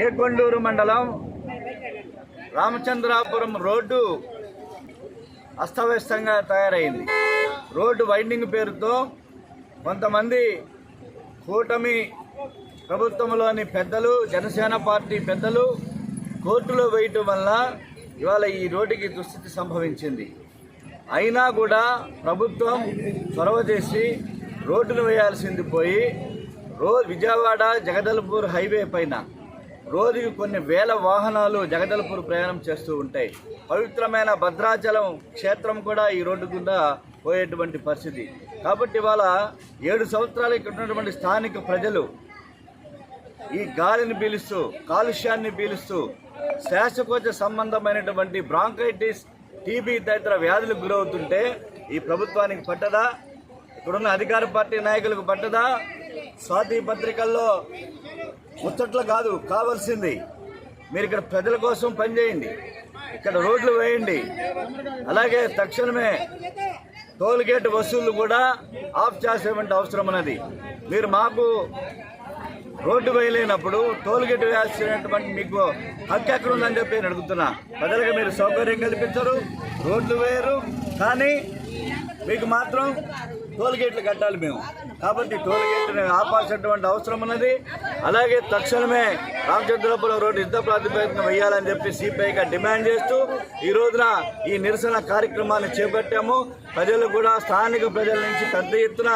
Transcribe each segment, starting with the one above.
ఏకొండూరు మండలం రామచంద్రాపురం రోడ్డు అస్తవ్యస్తంగా తయారైంది. రోడ్డు వైండింగ్ పేరుతో కొంతమంది కూటమి ప్రభుత్వంలోని పెద్దలు జనసేన పార్టీ పెద్దలు కోర్టులో వేయటం వల్ల ఇవాళ ఈ రోడ్డుకి దుస్థితి సంభవించింది. అయినా కూడా ప్రభుత్వం చొరవ చేసి రోడ్డును వేయాల్సింది పోయి రో విజయవాడ జగదల్పూర్ హైవే పైన రోజుకి కొన్ని వేల వాహనాలు జగదల్పూర్ ప్రయాణం చేస్తూ ఉంటాయి. పవిత్రమైన భద్రాచలం క్షేత్రం కూడా ఈ రోడ్డు గుండా పోయేటువంటి పరిస్థితి. కాబట్టి ఇవాళ ఏడు సంవత్సరాలు ఇక్కడ ఉన్నటువంటి స్థానిక ప్రజలు ఈ గాలిని పీలుస్తూ కాలుష్యాన్ని పీలుస్తూ శ్వాసకోశ సంబంధమైనటువంటి బ్రాంకైటిస్ టీబీ తదితర వ్యాధులకు గురవుతుంటే ఈ ప్రభుత్వానికి పట్టదా? ఇక్కడున్న అధికార పార్టీ నాయకులకు పట్టదా? స్వాతి పత్రికల్లో ముచ్చట్లు కాదు కావాల్సింది. మీరు ఇక్కడ ప్రజల కోసం పనిచేయండి ఇక్కడ రోడ్లు వేయండి. అలాగే తక్షణమే టోల్ గేట్ వసూళ్ళు కూడా ఆఫ్ చేసేటువంటి అవసరం ఉన్నది. మీరు మాకు రోడ్డు వేయలేనప్పుడు టోల్ గేట్ వేయాల్సినటువంటి మీకు హక్కు ఎక్కడ ఉందని చెప్పి నేను అడుగుతున్నా. ప్రజలకు మీరు సౌకర్యం కల్పించరు రోడ్లు వేయరు కానీ మీకు మాత్రం టోల్ గేట్లు కట్టాలి మేము. కాబట్టి టోల్ గేట్ని ఆపాల్సినటువంటి అవసరం ఉన్నది. అలాగే తక్షణమే రామచంద్రపురం రోడ్డు యుద్ధ ప్రాతిపదికన వేయాలని చెప్పి సిపిఐగా డిమాండ్ చేస్తూ ఈ రోజున ఈ నిరసన కార్యక్రమాన్ని చేపట్టాము. ప్రజలు కూడా స్థానిక ప్రజల నుంచి పెద్ద ఎత్తున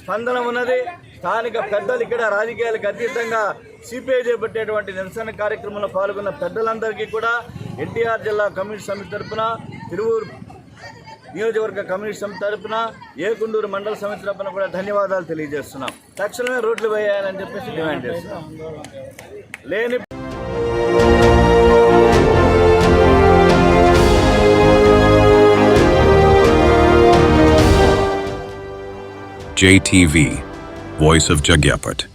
స్పందన ఉన్నది. స్థానిక పెద్దలు ఇక్కడ రాజకీయాలకు అతీతంగా సిపిఐ చేపట్టేటువంటి నిరసన కార్యక్రమంలో పాల్గొన్న పెద్దలందరికీ కూడా ఎన్టీఆర్ జిల్లా కమిటీ సమితి తరఫున తిరువూరు నియోజకవర్గ కమ్యూనిస్ట్ తరఫున తరపున ఏకుండూరు మండల సమితి తరపున కూడా ధన్యవాదాలు తెలియజేస్తున్నాం తక్షణమే రోడ్లు వేయాలని చెప్పేసి డిమాండ్ చేస్తున్నాం లేని JTV, Voice of Jagyapat.